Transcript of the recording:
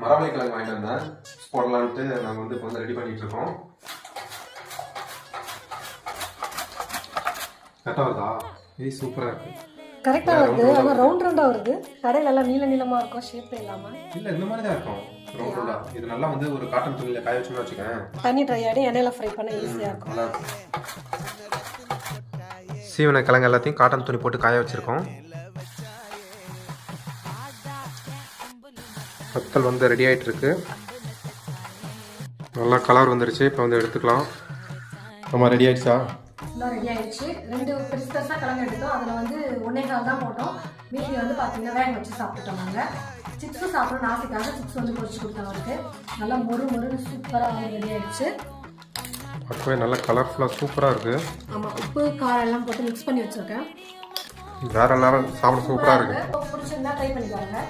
மரவள்ளி கிழங்கு வாங்கிட்டு வந்தேன். போடலான்ட்டு நாங்கள் வந்து இப்போ வந்து ரெடி பண்ணிட்டு இருக்கோம். கரெக்டாக வருதா? ஏய் சூப்பராக இருக்கு. கரெக்டாக வருது. ஆனால் ரவுண்ட் ரவுண்டாக வருது. கடையில எல்லாம் நீள நீளமாக இருக்கும் ஷேப்பே இல்லாமல் இல்லை இந்த மாதிரி தான் இருக்கும் ரவுண்ட் ரவுண்டாக இது நல்லா வந்து ஒரு காட்டன் துணியில் காய வச்சோம்னு வச்சுக்கேன் தண்ணி ட்ரை ஆடி எண்ணெயில் ஃப்ரை பண்ண ஈஸியாக இருக்கும். நல்லா இருக்கும். சீவன கிழங்கு எல்லாத்தையும் காட்டன் துணி போட்டு காய வச்சுருக்கோம். வத்தல் வந்து ரெடி ஆயிட்டு இருக்கு நல்லா கலர் வந்துருச்சு இப்போ வந்து எடுத்துக்கலாம். ஆமாம் ரெடி ஆயிடுச்சா? எல்லாம் ரெடி ஆயிடுச்சு. ரெண்டு பெருசு பெருசாக கிழங்கு எடுத்தோம். அதில் வந்து ஒன்னே கால் தான் போட்டோம். மீதி வந்து பார்த்தீங்கன்னா வேக வச்சு சாப்பிட்டுட்டோம் நாங்கள் சிப்ஸும் சாப்பிடணும் ஆசைக்காக சிப்ஸ் வந்து பொரிச்சு கொடுத்தோம் அவருக்கு. நல்லா மொறு மொறுன்னு சூப்பராக ரெடி ஆயிடுச்சு. பார்க்கவே நல்லா கலர்ஃபுல்லாக சூப்பராக இருக்குது ஆமாம் உப்பு காரம் எல்லாம் போட்டு மிக்ஸ் பண்ணி வச்சுருக்கேன். வேற லெவல் சாப்பிட சூப்பராக இருக்குது பிடிச்சிருந்தா ட்ரை பண்ணி பாருங்க.